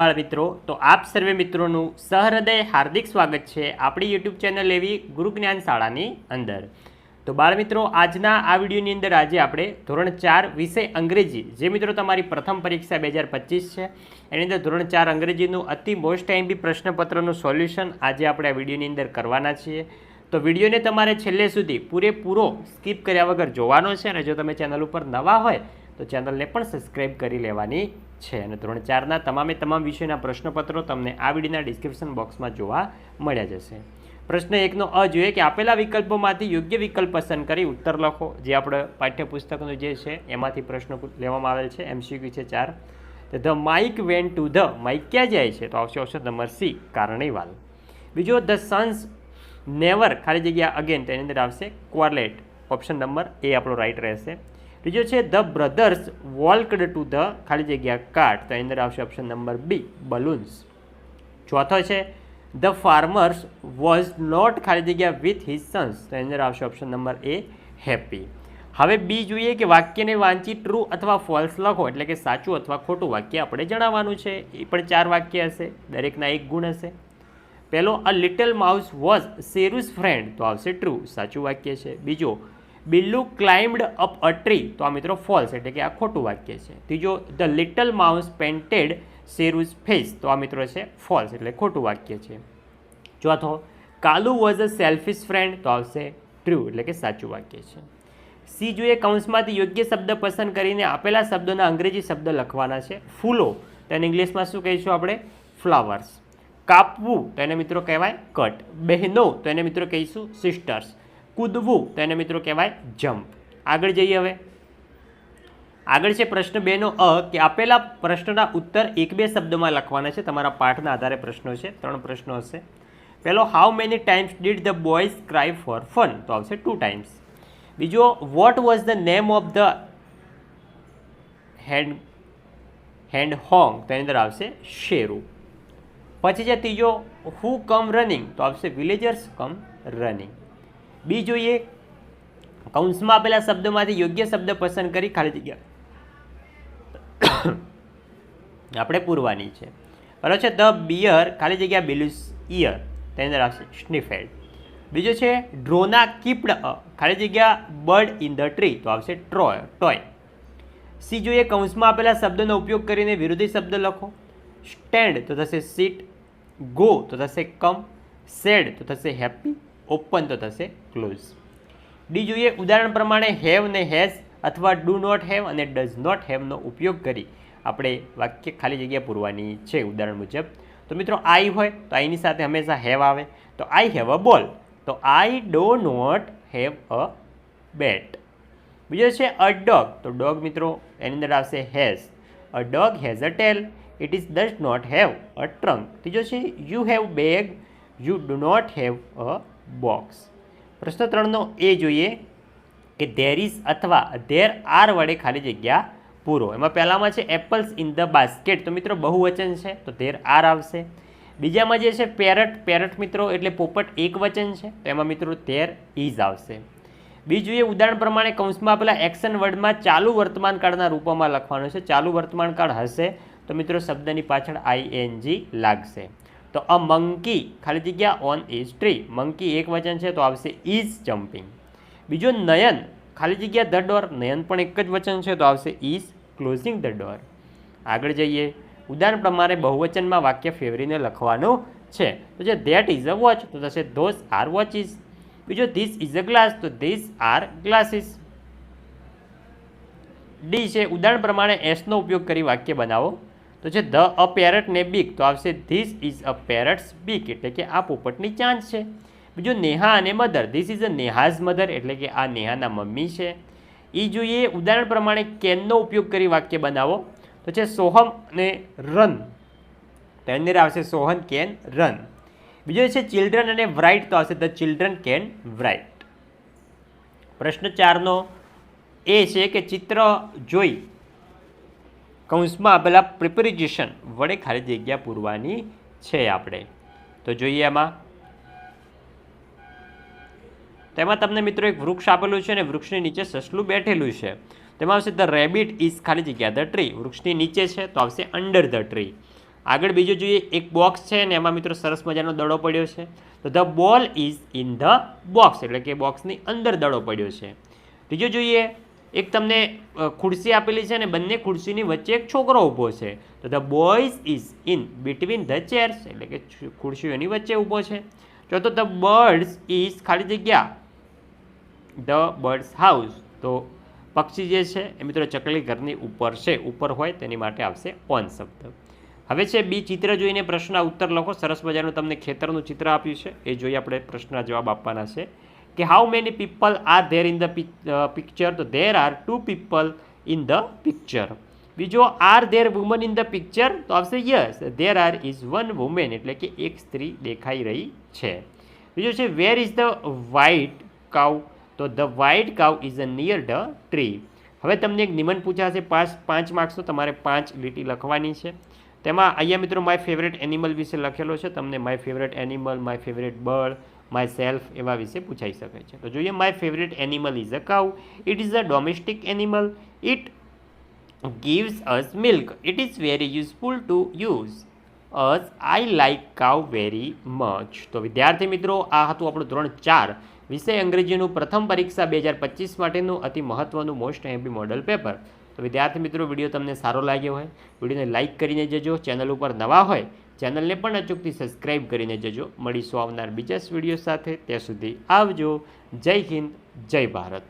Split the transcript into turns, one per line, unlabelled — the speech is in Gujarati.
નમસ્કાર મિત્રો, તો આપ સર્વે મિત્રોનું સહૃદય હાર્દિક સ્વાગત છે આપણી યુટ્યુબ ચેનલ એવી ગુરુ શાળાની અંદર. તો બાળ મિત્રો, આજના આ વિડીયોની અંદર આજે આપણે ધોરણ ચાર વિષય અંગ્રેજી, જે મિત્રો તમારી પ્રથમ પરીક્ષા બે હજાર પચીસ છે, એની અંદર ધોરણ ચાર અંગ્રેજીનું અતિ મોસ્ટ ટાઈમ પ્રશ્નપત્રનું સોલ્યુશન આજે આપણે આ વિડીયોની અંદર કરવાના છીએ. તો વિડીયોને તમારે છેલ્લે સુધી પૂરેપૂરો સ્કીપ કર્યા વગર જોવાનો છે અને જો તમે ચેનલ ઉપર નવા હોય, તો ચેનલને પણ સબસ્ક્રાઈબ કરી લેવાની છે અને ધોરણ ચારના તમામે તમામ વિષયના પ્રશ્નપત્રો તમને આ વિડીયોના ડિસ્ક્રિપ્શન બોક્સમાં જોવા મળ્યા જશે. પ્રશ્ન એકનો અ જોઈએ કે આપેલા વિકલ્પોમાંથી યોગ્ય વિકલ્પ પસંદ કરી ઉત્તર લખો. જે આપણે પાઠ્યપુસ્તકનું જે છે, એમાંથી પ્રશ્ન લેવામાં આવેલ છે. એમસીક્યુ છે ચાર. The mike went to the, mike ક્યાં જાય છે? તો આવશે ઓપ્શન નંબર સી, કારણીવાલ. બીજો, ધ સન્સ નેવર, ખાલી જગ્યા અગેન તેની અંદર આવશે. ક્વાલેટ ઓપ્શન નંબર એ આપણો રાઈટ રહેશે. બીજો છે the brothers walked to the ખાલી જગ્યા કાર્ટ તો અંદર આવશે ઓપ્શન નંબર બી બલૂન્સ ચોથો છે ધ ફાર્મર્સ વોઝ નોટ ખાલી જગ્યા વિથ હિઝ સન્સ તો અંદર આવશે ઓપ્શન નંબર એ હેપી હવે બી જોઈએ કે વાક્યને વાંચી ટ્રુ અથવા ફોલ્સ લખો, એટલે કે સાચું અથવા ખોટું વાક્ય આપણે જણાવવાનું છે. એ પણ ચાર વાક્ય હશે, દરેકના એક ગુણ હશે. પહેલો a little mouse was Sheru's friend તો આવશે ટ્રુ સાચું વાક્ય છે. બીજો બિલ્લુ ક્લાઇમ્બડ અપ અ ટ્રી. તો આ મિત્રો ફોલ્સ એટલે કે આ ખોટું વાક્ય છે. ત્રીજો, the little mouse painted Sheru's face. તો આ મિત્રો છે ફોલ્સ એટલે ખોટું વાક્ય છે. ચોથો, Kalu was a selfish friend. તો આવશે ટ્રુ એટલે કે સાચું વાક્ય છે. સી જોઈએ કૌંસમાંથી યોગ્ય શબ્દ પસંદ કરીને આપેલા શબ્દોના અંગ્રેજી શબ્દ લખવાના છે. ફૂલો. તેને ઇંગ્લિશમાં શું કહીશું આપણે? ફ્લાવર્સ. કાપવું. તો એને મિત્રો કહેવાય કટ. બહેનો. તો એને મિત્રો કહીશું સિસ્ટર્સ. કૂદવું. તો એને મિત્રો કહેવાય જમ્પ. આગળ જઈએ હવે. આગળ છે પ્રશ્ન બેનો અ, કે આપેલા પ્રશ્નના ઉત્તર એક બે શબ્દમાં લખવાના છે. તમારા પાઠના આધારે પ્રશ્નો છે. ત્રણ પ્રશ્નો હશે. પહેલો how many times did the boys cry for fun તો આવશે ટુ ટાઈમ્સ બીજો what was the name of the hand hand Hong તો એની અંદર આવશે શેરુ. પછી છે ત્રીજો હુ કમ રનિંગ તો આવશે વિલેજર્સ કમ રનિંગ બી જોઈએ. કૌંસમાં આપેલા શબ્દમાંથી યોગ્ય શબ્દ પસંદ કરી ખાલી જગ્યા. આપણે પૂરવાની છે. બરાબર છે ધ બિયર, ખાલી જગ્યા બિલુસ ઇયર તેની અંદર આવશે સ્નિફેડ બીજો છે ડ્રોના કીપડ ખાલી જગ્યા બર્ડ ઇન ધ ટ્રી, તો આવશે ટ્રોય, ટોય. સી જોઈએ કૌંસમાં આપેલા શબ્દનો ઉપયોગ કરીને વિરોધી શબ્દ લખો. સ્ટેન્ડ, તો થશે સીટ. ગો, તો થશે કમ. સેડ, તો થશે હેપી ઓપન તો થશે ક્લોઝ. ડી જોઈએ ઉદાહરણ પ્રમાણે હેવ ને હેઝ અથવા ડુ નોટ હેવ અને ડઝ નોટ હેવનો ઉપયોગ કરી આપણે વાક્ય ખાલી જગ્યા પૂરવાની છે ઉદાહરણ મુજબ. તો મિત્રો આઈ હોય તો આઈની સાથે હંમેશા હેવ આવે. તો આઈ હેવ અ બોલ તો I do not have a bat બીજો છે અ ડોગ તો ડોગ મિત્રો એની અંદર આવશે has a dog has a tail it is does not have a trunk ત્રીજો છે you have bag you do not have a box. પ્રશ્ન ત્રણનો એ જોઈએ કે ધેર ઇઝ અથવા ધેર આર વડે ખાલી જગ્યા પૂરો. એમાં પહેલાંમાં છે એપલ્સ ઇન ધ બાસ્કેટ તો મિત્રો બહુવચન છે, તો ધેર આર આવશે. બીજામાં જે છે પેરટ પેરટ મિત્રો એટલે પોપટ એક વચન છે, તો એમાં મિત્રો ધેર ઇઝ આવશે. બીજું એ ઉદાહરણ પ્રમાણે કૌંસમાં આપેલા એક્શન વર્ડમાં ચાલુ વર્તમાન કાળના રૂપમાં લખવાનું છે. ચાલુ વર્તમાન કાળ હશે, તો મિત્રો શબ્દની પાછળ આઈએનજી લાગશે. તો અ મંકી, ખાલી જગ્યા ઓન ઇઝ ટ્રી મંકી એક વચન છે તો આવશે ઇઝ જમ્પિંગ બીજો નયન, ખાલી જગ્યા ધ ડોર નયન પણ એક જ વચન છે તો આવશે ઇઝ ક્લોઝિંગ ધ ડોર આગળ જઈએ. ઉદાહરણ પ્રમાણે બહુવચનમાં વાક્ય ફેવરીને લખવાનું છે. તો જે ધેટ ઇઝ અ વોચ તો થશે ધોઝ આર વોચિસ બીજો ધીસ ઇઝ અ ગ્લાસ તો ધીસ આર ગ્લાસીસ ડી છે. ઉદાહરણ પ્રમાણે એસનો ઉપયોગ કરી વાક્ય બનાવો. તો છે ધ અ પેરટ ને બીક, તો આવશે ધીસ ઇઝ અ પેરટ્સ બીક, એટલે કે આ પોપટની ચાંચ છે. બીજું નેહા અને mother, this is a Neha's mother, એટલે કે આ નેહાના મમ્મી છે. એ જોઈએ ઉદાહરણ પ્રમાણે કેનનો ઉપયોગ કરી વાક્ય બનાવો. તો છે સોહમ અને રન. તો એની અંદર આવશે સોહન, કેન, રન. બીજો છે ચિલ્ડ્રન અને વ્રાઇટ, તો આવશે ધ ચિલ્ડ્રન, કેન, વ્રાઇટ. પ્રશ્ન ચારનો એ છે કે ચિત્ર જોઈ કૌંસમાં આપેલા પ્રિપેરિઝેશન વડે ખાલી જગ્યા પૂરવાની છે આપણે. તો જોઈએ એમાં તેમાં તમને મિત્રો એક વૃક્ષ આપેલું છે અને વૃક્ષની નીચે સસલું બેઠેલું છે. તેમાં આવશે ધ રેબિટ ઇઝ ખાલી જગ્યા ધ ટ્રી વૃક્ષની નીચે છે તો આવશે અંડર ધ ટ્રી આગળ બીજું જોઈએ એક બોક્સ છે અને એમાં મિત્રો સરસ મજાનો દડો પડ્યો છે. તો the ball is in the box એટલે કે બોક્સની અંદર દડો પડ્યો છે. ત્રીજો જોઈએ એક તમને ખુરશી આપેલી છે અને બંને ખુરશીની વચ્ચે એક છોકરો ઊભો છે. તો the boys is in between the chairs, એટલે કે ખુરશીઓની વચ્ચે ઊભો છે. ચોથો, ધ બર્ડ્સ ઇઝ ખાલી જગ્યા, ધ બર્ડ્સ હાઉસ. તો પક્ષી જે છે, એ મિત્રો ચકલી ઘરની ઉપર છે, ઉપર હોય તેની માટે આવશે ઓન શબ્દ. હવે છે બી ચિત્ર જોઈને પ્રશ્નના ઉત્તર લખો. સરસ મજાનું તમને ખેતરનું ચિત્ર આપ્યું છે. એ જોઈ આપણે પ્રશ્નના જવાબ આપવાના છે. કે how many people are there in the picture તો there are two people in the picture બીજો are there woman in the picture તો આવશે yes there are is one women એટલે કે એક સ્ત્રી દેખાઈ રહી છે. બીજો છે where is the white cow તો the white cow is a near the tree હવે તમને એક નિમન પૂછાશે, પાંચ પાંચ માર્ક્સનો તમારે પાંચ લીટી લખવાની છે. તેમાં અહીંયા મિત્રો માય ફેવરેટ એનિમલ વિશે લખેલો છે. તમને my favourite animal my favourite bird myself એવા વિશે પૂછાઈ શકે છે. તો જોઈએ my favourite animal is a cow it is a domestic animal it gives us milk it is very useful to use us I like cow very much તો વિદ્યાર્થી મિત્રો, આ હતું આપણું ધોરણ ચાર. વિષય અંગ્રેજીનું પ્રથમ પરીક્ષા બે હજાર પચીસ માટેનું અતિ મહત્વનું મોસ્ટ હેપી મોડલ પેપર તો વિદ્યાર્થી મિત્રો, વીડિયો તમને સારો લાગ્યો હોય, વિડીયોને લાઇક કરીને જજો. ચેનલ ઉપર નવા હોય ચેનલને પણ અચૂકથી સબસ્ક્રાઈબ કરીને જજો. મળીશું આવનાર બીજા વીડિયો સાથે. ત્યાં સુધી આવજો. જય હિન્દ, જય ભારત.